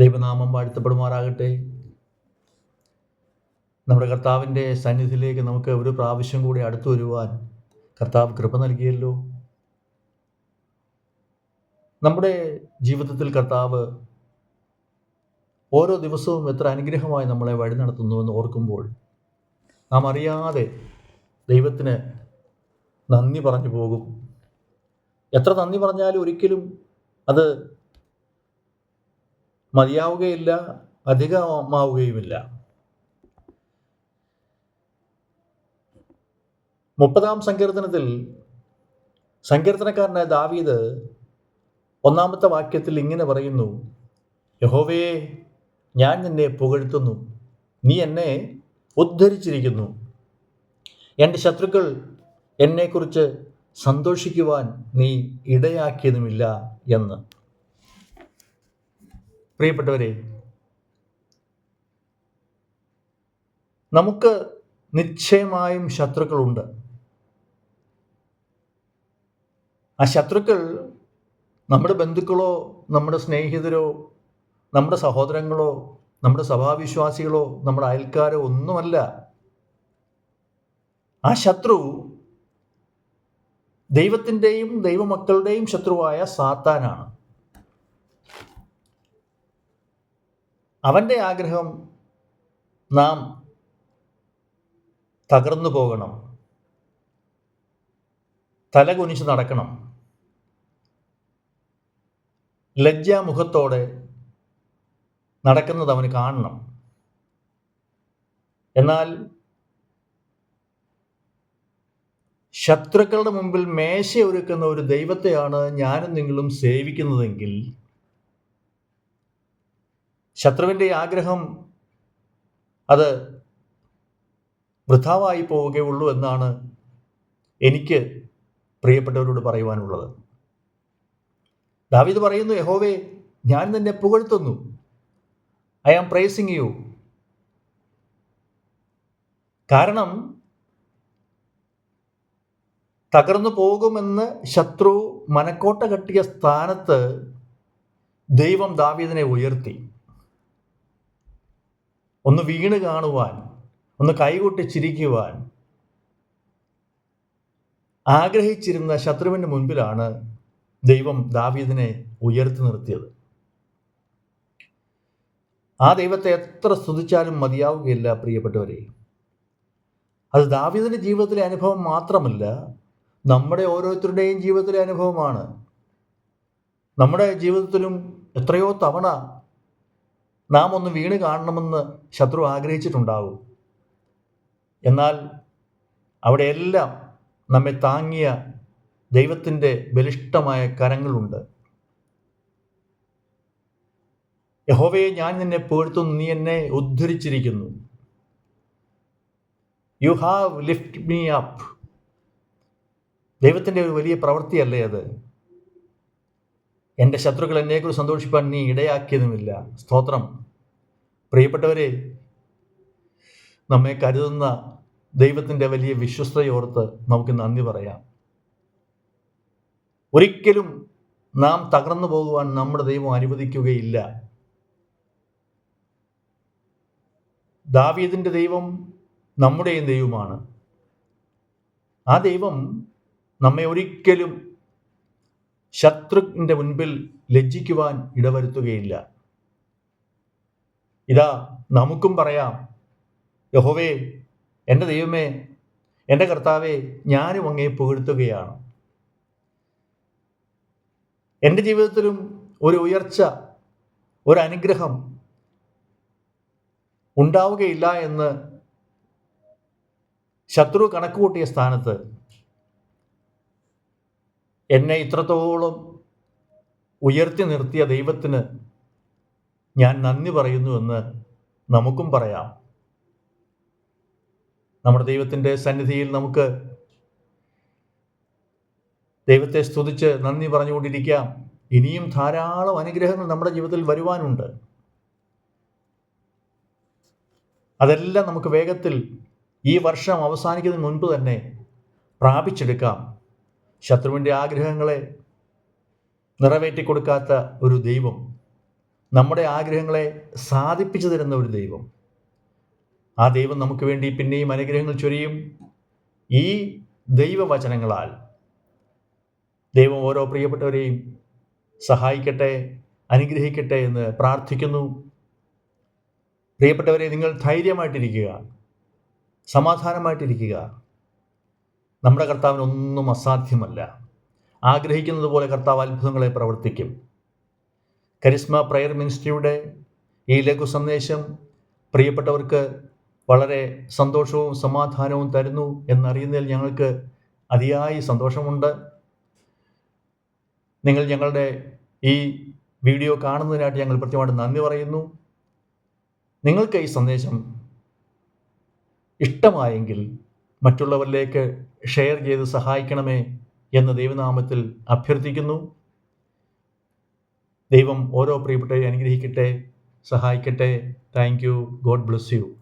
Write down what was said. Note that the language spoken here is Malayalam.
ദൈവനാമം വാഴ്ത്തപ്പെടുമാറാകട്ടെ. നമ്മുടെ കർത്താവിന്റെ സന്നിധിയിലേക്ക് നമുക്ക് ഒരു പ്രാവശ്യം കൂടി അടുത്തു വരുവാൻ കർത്താവ് കൃപ നൽകിയല്ലോ. നമ്മുടെ ജീവിതത്തിൽ കർത്താവ് ഓരോ ദിവസവും എത്ര അനുഗ്രഹമായി നമ്മളെ വഴി നടത്തുന്നുവെന്ന് ഓർക്കുമ്പോൾ നാം അറിയാതെ ദൈവത്തിന് നന്ദി പറഞ്ഞു പോകും. എത്ര നന്ദി പറഞ്ഞാലും ഒരിക്കലും അത് മതിയാവുകയില്ല അധികമാവുകയുമില്ല. മുപ്പതാം സങ്കീർത്തനത്തിൽ സങ്കീർത്തനക്കാരനായ ദാവീദ് ഒന്നാമത്തെ വാക്യത്തിൽ ഇങ്ങനെ പറയുന്നു യഹോവേ ഞാൻ നിന്നെ പുകഴ്ത്തുന്നു. നീ എന്നെ ഉദ്ധരിച്ചിരിക്കുന്നു. എന്റെ ശത്രുക്കൾ എന്നെക്കുറിച്ച് സന്തോഷിക്കുവാൻ നീ ഇടയാക്കിയതുമില്ല എന്ന്. പ്രിയപ്പെട്ടവരെ നമുക്ക് നിശ്ചയമായും ശത്രുക്കളുണ്ട്. ആ ശത്രുക്കൾ നമ്മുടെ ബന്ധുക്കളോ നമ്മുടെ സ്നേഹിതരോ നമ്മുടെ സഹോദരങ്ങളോ നമ്മുടെ സഭാവിശ്വാസികളോ നമ്മുടെ അയൽക്കാരോ ഒന്നുമല്ല. ആ ശത്രു ദൈവത്തിന്റെയും ദൈവമക്കളുടെയും ശത്രുവായ സാത്താനാണ്. അവന്റെ ആഗ്രഹം നാം തകർന്നു പോകണം. തലകുനിച്ച് നടക്കണം. ലജ്ജാമുഖത്തോടെ നടക്കുന്നത് അവന് കാണണം. എന്നാൽ ശത്രുക്കളുടെ മുമ്പിൽ മേശ ഒരുക്കുന്ന ഒരു ദൈവത്തെയാണ് ഞാനും നിങ്ങളും സേവിക്കുന്നതെങ്കിൽ ശത്രുവിന്റെ ആഗ്രഹം അത് വൃഥാവായി പോവുകയുള്ളൂ എന്നാണ് എനിക്ക് പ്രിയപ്പെട്ടവരോട് പറയുവാനുള്ളത്. ദാവിദ് പറയുന്നു യഹോവേ ഞാൻ നിന്നെ പുകഴ്ത്തുന്നു. ഐ ആം പ്രേസിങ് യു കാരണം തകർന്നു പോകുമെന്ന് ശത്രു മനക്കോട്ട കെട്ടിയ സ്ഥാനത്ത് ദൈവം ദാവീദിനെ ഉയർത്തി. ഒന്ന് വീണ് കാണുവാൻ ഒന്ന് കൈകൊട്ടി ചിരിക്കുവാൻ. ആഗ്രഹിച്ചിരുന്ന ശത്രുവിന്റെ മുൻപിലാണ് ദൈവം ദാവീദിനെ ഉയർത്തി നിർത്തിയത്. ആ ദൈവത്തെ എത്ര സ്തുതിച്ചാലും മതിയാവുകയില്ല പ്രിയപ്പെട്ടവരെ. അത് ദാവീദിന്റെ ജീവിതത്തിലെ അനുഭവം മാത്രമല്ല നമ്മുടെ ഓരോരുത്തരുടെയും ജീവിതത്തിലെ അനുഭവമാണ്. നമ്മുടെ ജീവിതത്തിലും എത്രയോ തവണ നാം ഒന്ന് വീണ് കാണണമെന്ന് ശത്രു ആഗ്രഹിച്ചിട്ടുണ്ടാവും. എന്നാൽ അവിടെയെല്ലാം നമ്മെ താങ്ങിയ ദൈവത്തിന്റെ ബലിഷ്ടമായ കരങ്ങളുണ്ട്. യഹോവയെ ഞാൻ നിന്നെ പേഴ്ത്തുന്നു നീ എന്നെ ഉദ്ധരിച്ചിരിക്കുന്നു. You have lift me up ദൈവത്തിന്റെ ഒരു വലിയ പ്രവൃത്തിയല്ലേ അത്? എന്റെ ശത്രുക്കൾ എന്നെക്കുറിച്ച് സന്തോഷിപ്പാൻ നീ ഇടയാക്കിയതുമില്ല. സ്തോത്രം. പ്രിയപ്പെട്ടവരെ നമ്മെ കരുതുന്ന ദൈവത്തിന്റെ വലിയ വിശ്വസ്തയോർത്ത് നമുക്ക് നന്ദി പറയാം. ഒരിക്കലും നാം തകർന്നു പോകുവാൻ നമ്മുടെ ദൈവം അനുവദിക്കുകയില്ല. ദാവീദിന്റെ ദൈവം നമ്മുടെയും ദൈവമാണ്. ആ ദൈവം നമ്മെ ഒരിക്കലും ശത്രുവിന്റെ മുൻപിൽ ലജ്ജിക്കുവാൻ ഇടവരുത്തുകയില്ല. ഇതാ നമുക്കും പറയാം യഹോവേ എന്റെ ദൈവമേ എന്റെ കർത്താവെ ഞാനും അങ്ങേ പുകഴ്ത്തുകയാണ്. എന്റെ ജീവിതത്തിലും ഒരു ഉയർച്ച ഒരു അനുഗ്രഹം ഉണ്ടാവുകയില്ല എന്ന് ശത്രു കണക്കുകൂട്ടിയ സ്ഥാനത്ത് എന്നെ ഇത്രത്തോളം ഉയർത്തി നിർത്തിയ ദൈവത്തിന് ഞാൻ നന്ദി പറയുന്നു എന്ന് നമുക്കും പറയാം. നമ്മുടെ ദൈവത്തിന്റെ സന്നിധിയിൽ നമുക്ക് ദൈവത്തെ സ്തുതിച്ച് നന്ദി പറഞ്ഞുകൊണ്ടിരിക്കാം. ഇനിയും ധാരാളം അനുഗ്രഹങ്ങൾ നമ്മുടെ ജീവിതത്തിൽ വരുവാനുണ്ട്. അതെല്ലാം നമുക്ക് വേഗത്തിൽ ഈ വർഷം അവസാനിക്കുന്നതിന് മുൻപ് തന്നെ പ്രാപിച്ചെടുക്കാം. ശത്രുവിന്റെ ആഗ്രഹങ്ങളെ നിറവേറ്റി കൊടുക്കാത്ത ഒരു ദൈവം നമ്മുടെ ആഗ്രഹങ്ങളെ സാധിപ്പിച്ചു തരുന്ന ഒരു ദൈവം. ആ ദൈവം നമുക്ക് വേണ്ടി പിന്നെയും അനുഗ്രഹങ്ങൾ ചൊരിയും ഈ ദൈവവചനങ്ങളാൽ. ദൈവം ഓരോ പ്രിയപ്പെട്ടവരെയും സഹായിക്കട്ടെ അനുഗ്രഹിക്കട്ടെ എന്ന് പ്രാർത്ഥിക്കുന്നു. പ്രിയപ്പെട്ടവരെ നിങ്ങൾ ധൈര്യമായിട്ടിരിക്കുക സമാധാനമായിട്ടിരിക്കുക. നമ്മുടെ കർത്താവിനൊന്നും അസാധ്യമല്ല. ആഗ്രഹിക്കുന്നത് പോലെ കർത്താവ് അത്ഭുതങ്ങളെ പ്രവർത്തിക്കും. കരിസ്മ പ്രയർ മിനിസ്ട്രിയുടെ ഈ ലഘു സന്ദേശം പ്രിയപ്പെട്ടവർക്ക് വളരെ സന്തോഷവും സമാധാനവും തരുന്നു എന്നറിയുന്നതിൽ ഞങ്ങൾക്ക് അതിയായി സന്തോഷമുണ്ട്. നിങ്ങൾ ഞങ്ങളുടെ ഈ വീഡിയോ കാണുന്നതിനായിട്ട് ഞങ്ങൾ പ്രത്യേകമായിട്ട് നന്ദി പറയുന്നു. നിങ്ങൾക്ക് ഈ സന്ദേശം ഇഷ്ടമായെങ്കിൽ മറ്റുള്ളവരിലേക്ക് ഷെയർ ചെയ്ത് സഹായിക്കണമേ എന്ന് ദൈവനാമത്തിൽ അഭ്യർത്ഥിക്കുന്നു. ദൈവം ഓരോ പ്രിയപ്പെട്ടവരെ അനുഗ്രഹിക്കട്ടെ സഹായിക്കട്ടെ. Thank you. God bless you.